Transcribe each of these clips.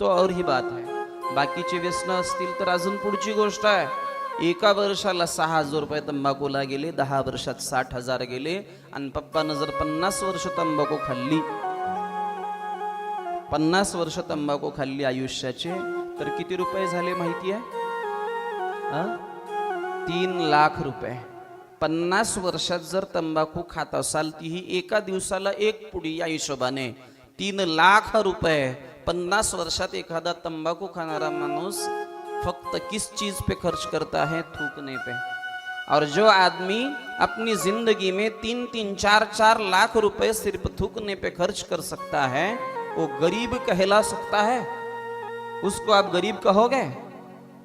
तो और ही बात आहे बाकीचे व्यसन असतील तर अजून पुढची गोष्ट आहे। एका वर्षाला सहा हजार रुपये तंबाखूला गेले दहा वर्षात साठ हजार गेले आणि पप्पानं जर पन्नास वर्ष तंबाखू खाल्ली पन्नास वर्ष तंबाखू खाल्ली आयुष्याचे तर किती रुपये झाले माहिती आहे? तीन लाख रुपये. पन्नास वर्षात जर तंबाखू खात असाल तीही एका दिवसाला एक पुडी या हिशोबाने. तीन लाख रुपये. पन्नास वर्षात एखादा तंबाखू खाणारा माणूस फक्त किस चीज पे खर्च करता है? थूकने पे. और जो आदमी अपनी जिंदगी में तीन तीन चार चार लाख रुपए सिर्फ थूकने पे खर्च कर सकता है वो गरीब कहला सकता है। उसको आप गरीब कहोगे?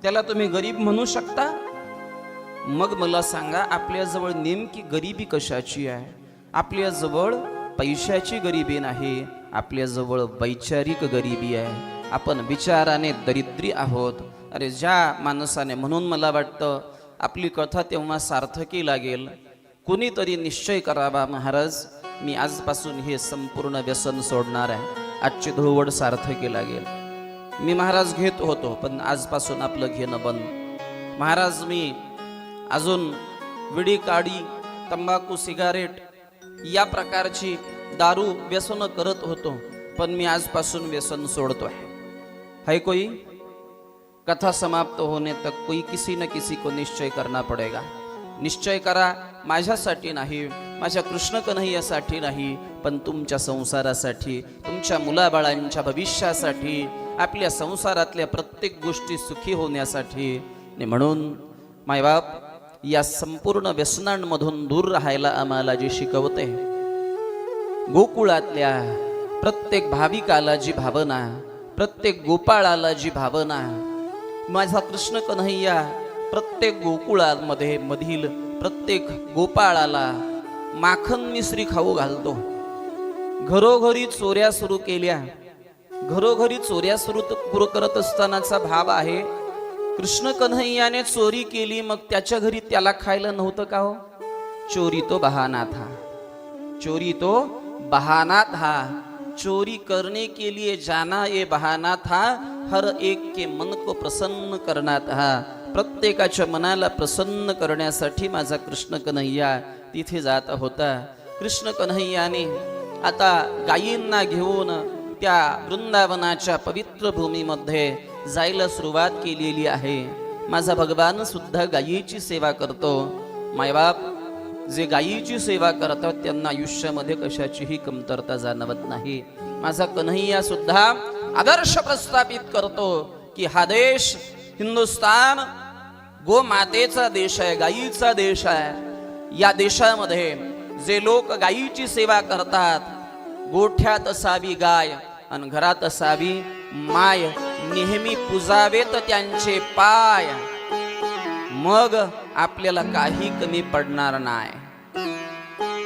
त्याला तुम्ही गरीब म्हणू शकता? मग मला सांगा आपल्याजवळ नेमकी गरिबी कशाची आहे? आपल्याजवळ पैशाची गरिबी नाही आपल्याजवळ वैचारिक गरिबी आहे. आपण विचाराने दरिद्री आहोत. अरे ज्या माणसाने म्हणून मला वाटतं आपली कथा तेव्हा सार्थकी लागेल. कुणीतरी निश्चय करावा महाराज. मी आजपासून हे संपूर्ण व्यसन सोडणार आहे. आजची धुळवड सार्थकी लागेल. मी महाराज घेत होतो पण आजपासून आपलं घेणं बंद. महाराज मी अजून विडी काडी तंबाखू सिगारेट या प्रकारची दारू व्यसन करत होतो पण मी आजपासून व्यसन सोडतोय. है कोई? कथा समाप्त होने तक कोई किसी न किसी को निश्चय करना पडेगा. निश्चय करा माझ्यासाठी नाही माझ्या कृष्ण कन्हैयासाठी नाही पण तुमच्या संसारासाठी तुमच्या मुलाबाळांच्या भविष्यासाठी आपल्या संसारातल्या प्रत्येक गोष्टी सुखी होण्यासाठी. आणि म्हणून मायबाप या संपूर्ण व्यसनांमधून दूर राहायला आम्हाला जे शिकवते गोकुळातल्या प्रत्येक भाविकाला जी भावना प्रत्येक गोपाळाला जी भावना माझा कृष्ण कन्हैया प्रत्येक गोकुळामध्ये मधील प्रत्येक गोपाळाला माखन मिश्री खाऊ घालतो. घरोघरी चोऱ्या सुरू केल्या. घरोघरी चोऱ्या सुरू पुर करत असतानाचा भाव आहे कृष्ण कन्हैयाने चोरी केली मग त्याच्या घरी त्याला खायला नव्हतं का हो? चोरी तो बहाना था चोरी तो बहाना था। चोरी करने के लिए जाना ये बहाना था। हर एक के मन को प्रसन्न करना था। प्रत्येकाच्या मनाला प्रसन्न करण्यासाठी माझा कृष्ण कन्हैया तिथे जात होता। कृष्ण कन्हैयाने आता गायींना घेऊन त्या वृंदावनाच्या पवित्र भूमीमध्ये जायला सुरुवात केलेली आहे। माझा भगवान सुद्धा गायीची सेवा करतो। मायबाप जे गायीची सेवा करतात त्यांना आयुष्यामध्ये कशाचीही कमतरता जाणवत नाही. माझा कन्हैया सुद्धा आदर्श प्रस्थापित करतो की हा देश हिंदुस्तान गोमातेचा देश आहे गायीचा देश आहे. या देशामध्ये जे लोक गायीची सेवा करतात गोठ्यात असावी गाय आणि घरात असावी माय नेहमी पुजावेत त्यांचे पाय. मग आपल्याला काही कमी पडणार नाही.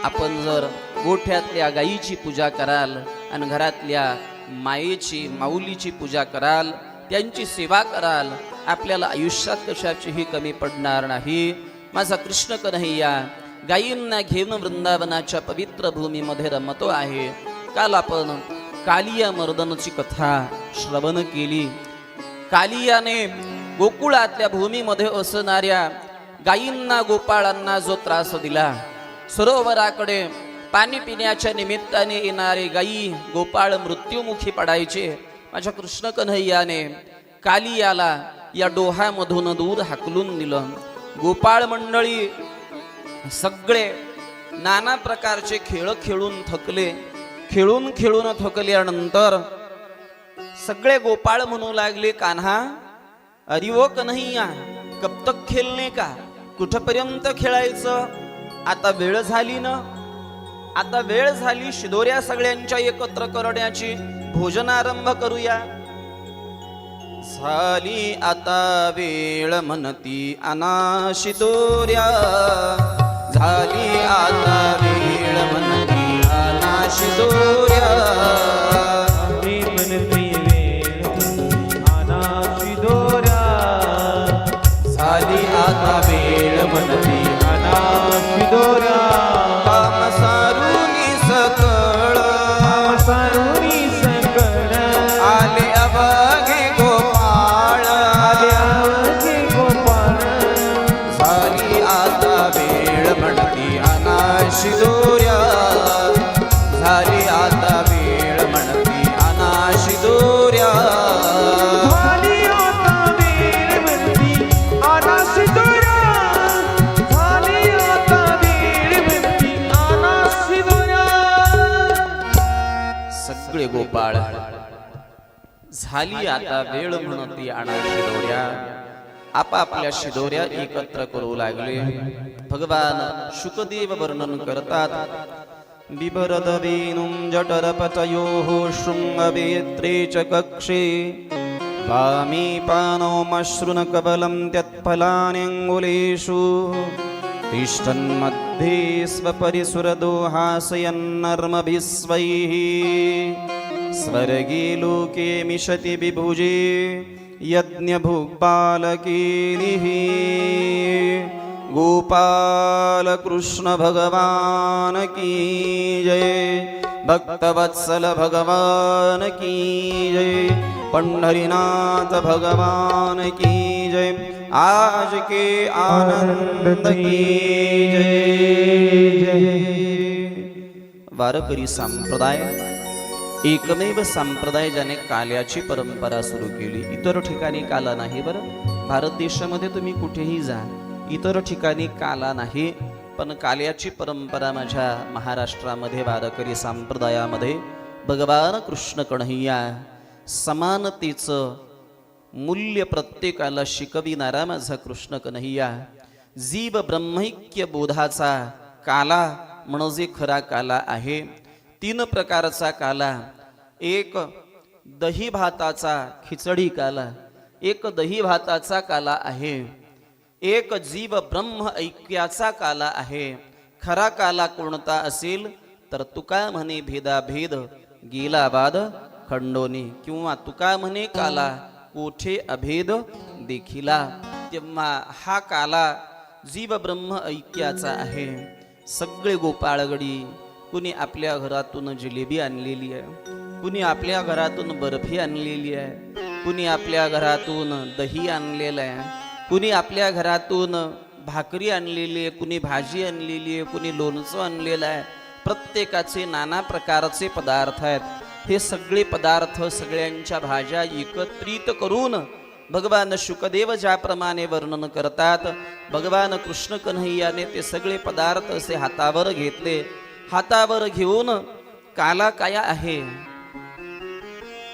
आपण जर गोठ्यातल्या गाईची पूजा कराल आणि घरातल्या मायेची माऊलीची पूजा कराल त्यांची सेवा कराल आपल्याला आयुष्यात कशाचीही कमी पडणार नाही. माझा कृष्ण कन्हैया गायींना घेऊन वृंदावनाच्या पवित्र भूमीमध्ये रमतो आहे. काल आपण कालिया मर्दनची कथा श्रवण केली. कालियाने गोकुळातल्या भूमीमध्ये असणाऱ्या गायींना गोपाळांना जो त्रास दिला सरोवराकडे पाणी पिण्याच्या निमित्ताने येणारे गायी गोपाळ मृत्युमुखी पडायचे. माझ्या कृष्ण कन्हैयाने कालियाला या डोहामधून दूर हाकलून दिलं. गोपाळ मंडळी सगळे नाना प्रकारचे खेळ खेळून थकले. खेळून खेळून थकल्यानंतर सगळे गोपाळ म्हणू लागले कान्हा अरिवो कन्हैया कब तक खेळणे का? कुठपर्यंत खेळायचं? आता वेळ झाली ना? आता वेळ झाली शिदोऱ्या सगळ्यांच्या एकत्र करण्याची. भोजनारंभ करूया. झाली आता वेळ म्हणती अना शिदोऱ्या. झाली आता वेळ म्हणती अना शिदोऱ्या. झाली आता वेळ म्हणती आणा शिदोऱ्या. आपापल्या शिदोऱ्या एकत्र करू लागले. भगवान शुकदेव वर्णन करतात. बिभरद वेणुं जठरपतयोः शृङ्गवेत्रे च कक्षे. वामी पानौमश्रुनकबलं त्यत्फलान्यङ्गुलेषु. तिष्ठन्मद्भिस्वपरिसुरदोहासयन्नर्मभिस्वैः स्वर्गे लोके मिषति विभुजे गोपालकृष्णभगवान् की जय भक्तवत्सल भगवानकी जय पण्ढरीनाथ भगवान् की जय। आज के आनंद की जय वारकरी संप्रदाय एकमेव संप्रदाय ज्याने काल्याची परंपरा सुरू केली. इतर ठिकाणी काला नाही बरं. भारत देशामध्ये तुम्ही कुठेही जा इतर ठिकाणी काला नाही. पण काल्याची परंपरा माझ्या महाराष्ट्रामध्ये वारकरी संप्रदायामध्ये भगवान कृष्ण कन्हैया समानतेचं मूल्य प्रत्येकाला शिकविणारा माझा कृष्ण कन्हैया. जीव ब्रह्मैक्य बोधाचा काला म्हणजे खरा काला आहे. तीन प्रकारचा काला. एक दही भाताचा खिचडी काला. एक दही भाताचा काला आहे. एक जीव ब्रह्म ऐक्याचा काला आहे. खरा काला कोणता असेल? तर तुका म्हणे भेदाभेद गेला बाद खंडोनी किंवा तुका म्हणे काला. कोठे अभेद देखिला? तेव्हा हा काला जीव ब्रह्म ऐक्याचा आहे. सगळे गोपाळगडी कुणी आपल्या घरातून जिलेबी आणलेली आहे. कुणी आपल्या घरातून बर्फी आणलेली आहे. कुणी आपल्या घरातून दही आणलेलं आहे. कुणी आपल्या घरातून भाकरी आणलेली आहे. कुणी भाजी आणलेली आहे. कुणी लोणचं आणलेलं आहे. प्रत्येकाचे नाना प्रकारचे पदार्थ आहेत. हे सगळे पदार्थ सगळ्यांच्या भाज्या एकत्रित करून भगवान शुकदेव ज्याप्रमाणे वर्णन करतात भगवान कृष्ण कन्हैयाने ते सगळे पदार्थ असे हातावर घेतले. हातावर घेऊन काला काय आहे?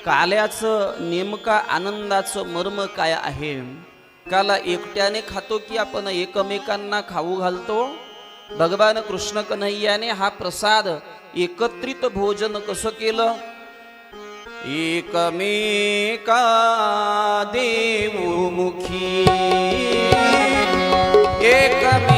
काल्याचं नेमका आनंदाचं मर्म काय आहे? काला एकट्याने खातो की आपण एकमेकांना खाऊ घालतो? भगवान कृष्ण कन्हैयाने हा प्रसाद एकत्रित भोजन कसं केलं? एकमेका देवमुखी। एकमे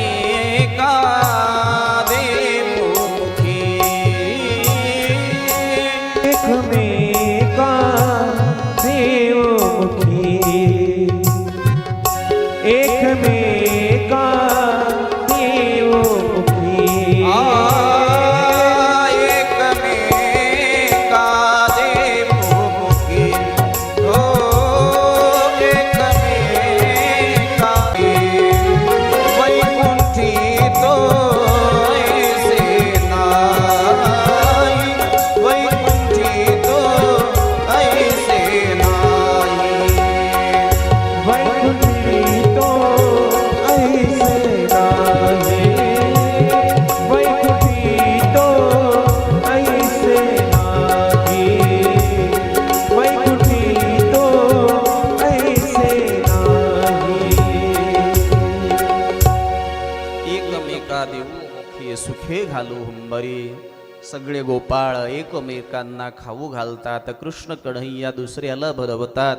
सगळे गोपाळ एकमेकांना खाऊ घालतात कृष्ण कन्हैया दुसऱ्याला भरवतात.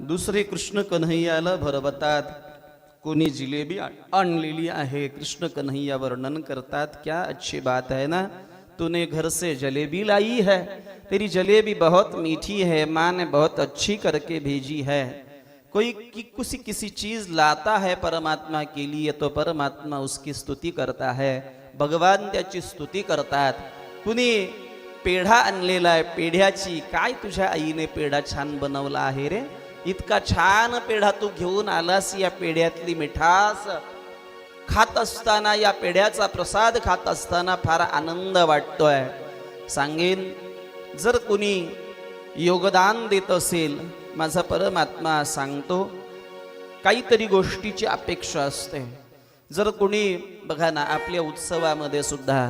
दुसरे कृष्ण कन्हैयाला भरवतात. कोणी जिलेबी आणलेली आहे कृष्ण कन्हैया वर्णन करतात. क्या अच्छी बात है ना? तूने घर से जलेबी लाई है. तेरी जलेबी बहुत मीठी है माँ ने बहुत अच्छी करके भेजी है. कोई कि, किसी किसी चीज़ लाता है परमात्मा के लिए तो परमात्मा उसकी स्तुति करता है. भगवान त्याची स्तुती करतात. कुणी पेढा आणलेला आहे पेढ्याची. काय तुझ्या आईने पेढा छान बनवला आहे रे? इतका छान पेढा तू घेऊन आलास या पेढ्यातली मिठास. खात असताना या पेढ्याचा प्रसाद खात असताना फार आनंद वाटतोय. सांगेन जर कुणी योगदान देत असेल माझा परमात्मा सांगतो काहीतरी गोष्टीची अपेक्षा असते. जर कुणी बघा ना आपल्या उत्सवामध्ये सुद्धा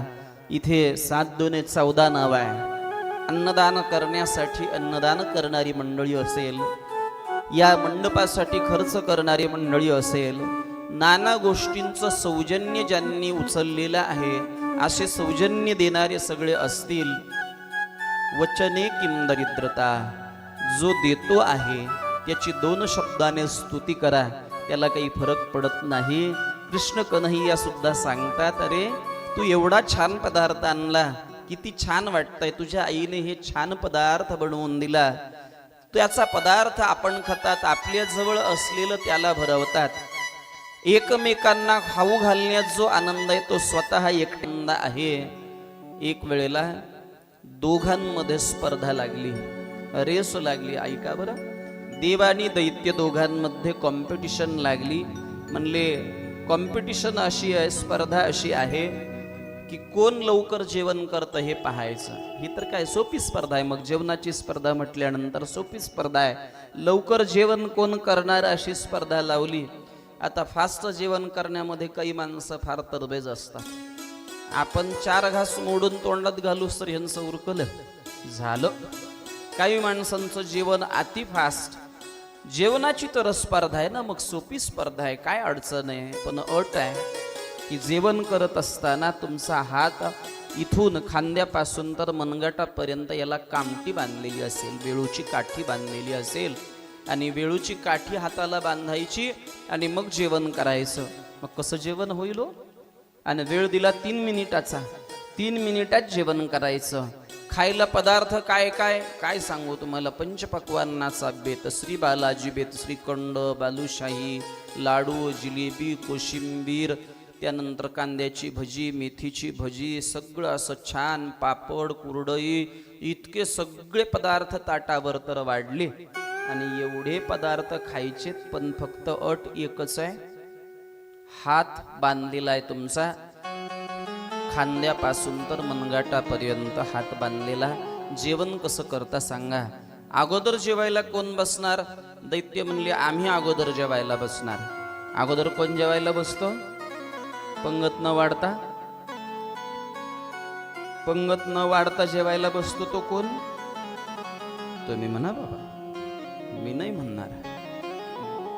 इथे सात दोने चौदा नाव आहे. अन्नदान करण्यासाठी अन्नदान करणारी मंडळी असेल या मंडपासाठी खर्च करणारी मंडळी असेल नाना गोष्टींचं सौजन्य ज्यांनी उचललेलं आहे असे सौजन्य देणारे सगळे असतील वचने किम दरिद्रता? जो देतो आहे त्याची दोन शब्दाने स्तुती करा त्याला काही फरक पडत नाही. कृष्ण कन्हैया सुद्धा सांगतात अरे तू एवढा छान पदार्थ आणला किती छान वाटतंय. तुझ्या आईने हे छान पदार्थ बनवून दिला. त्याचा पदार्थ आपण खातात आपल्या जवळ असलेलं त्याला भरवतात. एकमेकांना खाऊ घालण्यात जो आनंद आहे तो स्वतः एकट्यांदा आहे. एक वेळेला दोघांमध्ये स्पर्धा लागली. रेस लागली ऐका बरं. देव आणि दैत्य दोघांमध्ये कॉम्पिटिशन लागली. म्हणले कॉम्पिटिशन अशी आहे स्पर्धा अशी आहे. की कोण लवकर जेवण करतं हे पाहायचं. ही तर काय सोपी स्पर्धा आहे. मग जेवणाची स्पर्धा म्हटल्यानंतर सोपी स्पर्धा आहे. लवकर जेवण कोण करणार अशी स्पर्धा लावली? आता फास्ट जेवण करण्यामध्ये काही माणसं फार तरबेज असतात. आपण चार घास मोडून तोंडात घालू तर ह्यांचं उरकलं. झालं. काही माणसांचं जीवन अति फास्ट. जेवणाची तर स्पर्धा आहे ना. मग सोपी स्पर्धा आहे. काय अडचण आहे? पण अट आहे. की जेवण करत असताना तुमचा हात इथून खांद्यापासून तर मनगटापर्यंत याला कामटी बांधलेली असेल वेळूची काठी बांधलेली असेल. आणि वेळूची काठी हाताला बांधायची आणि मग जेवण करायचं. मग कसं जेवण होईल हो? आणि वेळ दिला तीन मिनिटाचा. तीन मिनिटात जेवण करायचं. खायला पदार्थ काय काय? काय सांगू तुम्हाला? पंचपक्वान्नाचा बेत श्री बालाजी बेत श्रीखंड बालुशाही लाडू जिलेबी कोशिंबीर त्यानंतर कांद्याची भजी मेथीची भजी सगळं असं छान पापड कुरडई इतके सगळे पदार्थ ताटावर तर वाढले. आणि एवढे पदार्थ खायचेत पण फक्त अट एकच आहे. हात बांधलेला आहे तुमचा. खांद्यापासून तर मनगाटापर्यंत हात बांधलेला. जेवण कसं करता सांगा. अगोदर जेवायला कोण बसणार? दैत्य म्हणले आम्ही अगोदर जेवायला बसणार. अगोदर कोण जेवायला बसतो? पंगत न वाढता? पंगत न वाढता जेवायला बसतो तो कोण? तुम्ही म्हणा बाबा. मी नाही म्हणणार.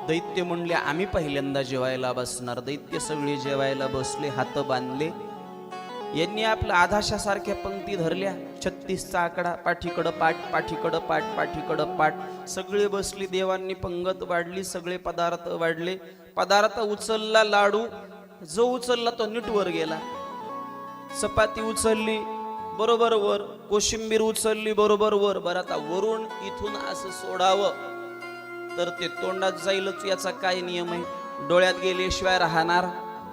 दैत्य म्हणले आम्ही पहिल्यांदा जेवायला बसणार. दैत्य सगळे जेवायला बसले हात बांधले. यांनी आपल्या आधाशासारख्या पंक्ती धरल्या. छत्तीसचा आकडा पाठीकडं पाठ पाठीकडं पाठ पाठीकडं पाठ. सगळे बसली देवांनी पंगत वाढली सगळे पदार्थ वाढले. पदार्थ उचलला लाडू जो उचलला तो नीट वर गेला. चपाती उचलली बरोबर वर. कोशिंबीर उचलली बरोबर वर. बरं आता वरून इथून असं सोडावं. तर ते तोंडात जाईलच याचा काय नियम आहे? डोळ्यात गेल्याशिवाय राहणार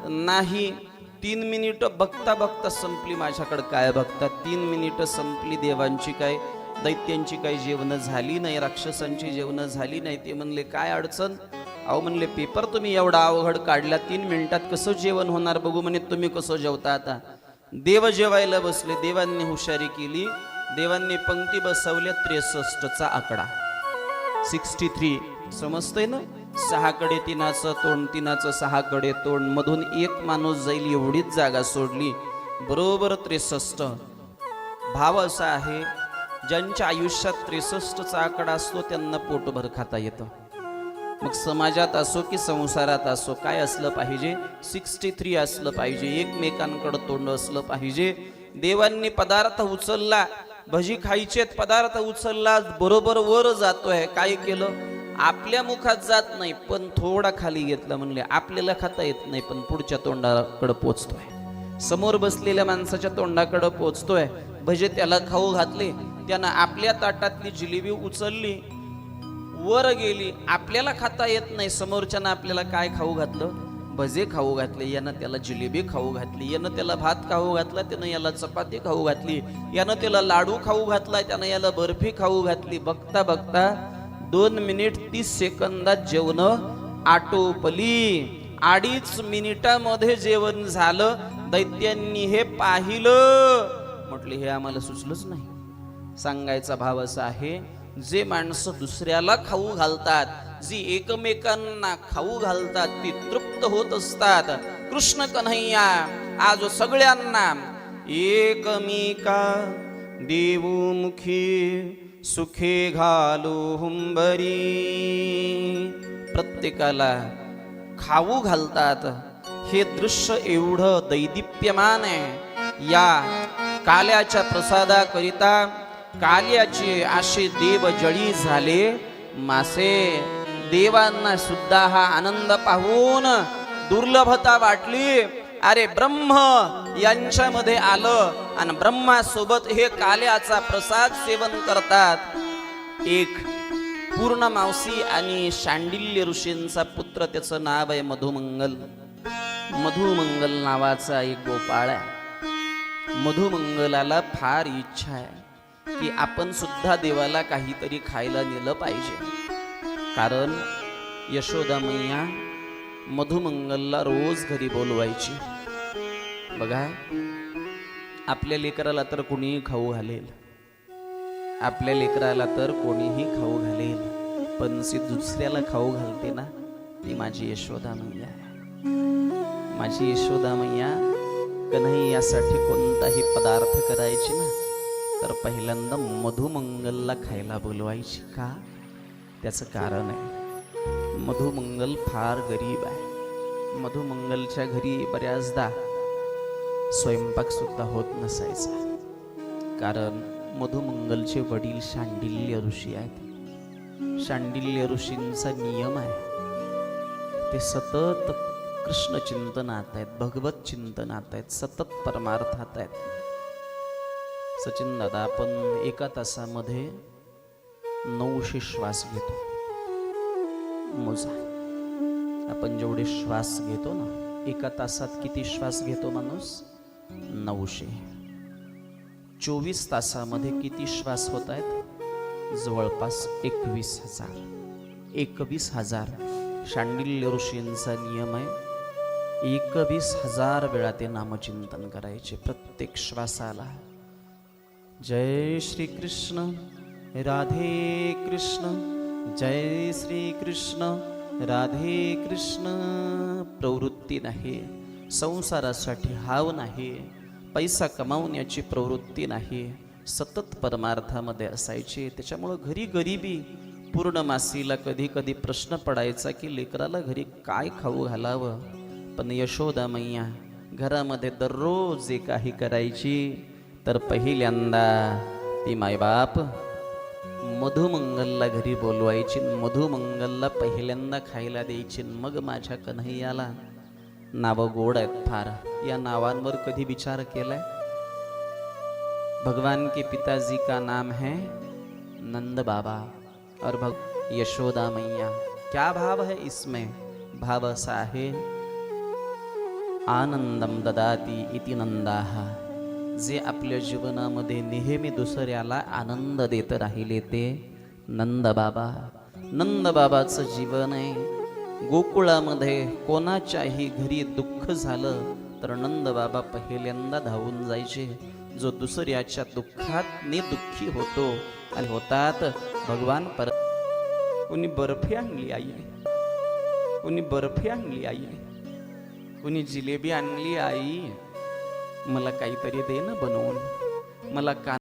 नाही. तीन मिनिटं बघता बघता संपली माझ्याकडे. काय बघता? तीन मिनिटं संपली देवांची काय? दैत्यांची काही जेवणं झाली नाही? राक्षसांची जेवणं झाली नाही? ते म्हणले काय अडचण? अहो म्हणले पेपर तुम्ही एवढा अवघड काढला तीन मिनिटात कसं जेवण होणार बघू म्हणे तुम्ही कसं जेवता आता? देव जेवायला बसले देवांनी हुशारी केली. देवांनी पंक्ती बसवल्या त्रेसष्टचा आकडा. सिक्स्टी थ्री समजतंय ना? सहाकडे तिनाचं तोंड तिनाचं सहाकडे तोंड. मधून एक माणूस जाईल एवढीच जागा सोडली. बरोबर त्रेसष्ट. भाव असा आहे ज्यांच्या आयुष्यात त्रेसष्टचा आकडा असतो त्यांना पोटभर खाता येतं. मग समाजात असो की संसारात असो काय असलं पाहिजे? सिक्स्टी थ्री असलं पाहिजे एकमेकांकडं तोंड असलं पाहिजे. देवांनी पदार्थ उचलला भजी खायचेत पदार्थ उचलला बरोबर वर जातोय. काय केलं? आपल्या मुखात जात नाही पण थोडा खाली घेतला म्हणले आपल्याला खाता येत नाही पण पुढच्या तोंडाकडे पोचतोय. समोर बसलेल्या माणसाच्या तोंडाकडे पोचतोय. भजे त्याला खाऊ घातले त्यानं आपल्या ताटातली जिलेबी उचलली वर गेली आपल्याला खाता येत नाही. समोरच्यानं आपल्याला काय खाऊ घातलं? भजे खाऊ घातले. यानं त्याला जिलेबी खाऊ घातली. यानं त्याला भात खाऊ घातला. त्यानं याला चपाती खाऊ घातली. यानं त्याला लाडू खाऊ घातला. त्यानं याला बर्फी खाऊ घातली. बघता बघता दोन मिनिट तीस सेकंदात जेवण आटोपली. अडीच मिनिटामध्ये जेवण झालं. दैत्यांनी हे पाहिलं. म्हटलं हे आम्हाला सुचलंच नाही. सांगायचा भाव असा आहे जे माणसं दुसऱ्याला खाऊ घालतात जी एकमेकांना खाऊ घालतात ती तृप्त होत असतात. कृष्ण कन्हैया आज सगळ्यांना एकमेका देवमुखी सुखे घालो हुंबरी. प्रत्येकाला खाऊ घालतात. हे दृश्य एवढं दैदिप्यमान आहे. या काल्याच्या प्रसादाकरिता काल्याचे असे देव जळी झाले. मासे देवांना सुद्धा हा आनंद पाहून दुर्लभता वाटली. अरे ब्रह्म यांच्यामध्ये आलं आणि ब्रह्मासोबत हे काल्याचा प्रसाद सेवन करतात. एक पूर्ण मावसी आणि शांडिल्य ऋषींचा पुत्र त्याचं नाव आहे मधुमंगल. मधुमंगल नावाचा एक गोपाळ आहे. मधुमंगलाला फार इच्छा आहे. की आपण सुद्धा देवाला काहीतरी खायला नेलं पाहिजे. कारण यशोदा मैया मधुमंगलला रोज घरी बोलवायची. बघा आपल्या लेकराला तर कोणीही खाऊ घालेल. आपल्या लेकराला तर कोणीही खाऊ घालेल. पण सी दुसऱ्याला खाऊ घालते ना ती माझी यशोदा मैया माझी यशोदा मैया कन्हैयासाठी कोणताही पदार्थ करायची ना तर पहिल्यांदा मधुमंगलला खायला बोलवायची का? त्याचं कारण आहे. मधुमंगल फार गरीब आहे. मधुमंगलच्या घरी बऱ्याचदा स्वयंपाक सुद्धा होत नसायचा. कारण मधुमंगलचे वडील शांडिल्य ऋषी आहेत. शांडिल्य ऋषींचा नियम आहे. ते सतत कृष्ण चिंतनात आहेत भगवत चिंतनात आहेत सतत परमार्थात आहेत. सचिन दादा आपण एका तासामध्ये नऊशे श्वास घेतो. मोजा. आपण जेवढे श्वास घेतो ना एका तासात किती श्वास घेतो माणूस? नऊशे. चोवीस तासामध्ये किती श्वास होत आहेत? जवळपास एकवीस हजार. एकवीस हजार. शांडिल्य ऋषींचा नियम आहे एकवीस हजार वेळा ते नामचिंतन करायचे. प्रत्येक श्वासाला जय श्री कृष्ण राधे कृष्ण जय श्री कृष्ण राधे कृष्ण. प्रवृत्ती नाही संसारासाठी हाव नाही पैसा कमावण्याची प्रवृत्ती नाही सतत परमार्थामध्ये असायची. त्याच्यामुळं घरी गरिबी पूर्ण मासीला कधी कधी प्रश्न पडायचा की लेकराला घरी काय खाऊ घालावं? पण यशोदा मैया घरामध्ये दररोज जे काही करायची तर पहिल्यांदा, ती मायबाप, मधुमंगलला घरी बोलवायची, मधुमंगलला पहिल्यांदा खायला द्यायची मग माझ्या कन्हैयाला नावं गोड आहेत फार. या नावांवर कधी विचार केलाय? भगवान के पिताजी का नाम है नंद बाबा. और भग, यशोदा मैया. क्या भाव है इसमें? भाव असा आहे आनंदम ददाती इति नंदाह जे आपल्या जीवनामध्ये नेहमी दुसऱ्याला आनंद देत राहिले ते नंदबाबा. नंदबाबाचं जीवन आहे. गोकुळामध्ये कोणाच्याही घरी दुःख झालं तर नंदबाबा पहिल्यांदा धावून जायचे. जो दुसऱ्याच्या दुःखात दुःखी होतो आणि होतात भगवान पर कुणी बर्फी आणली आईने कुणी बर्फी आणली आईने कुणी जिलेबी आणली आई. मला काहीतरी दे ना बनवून. मला का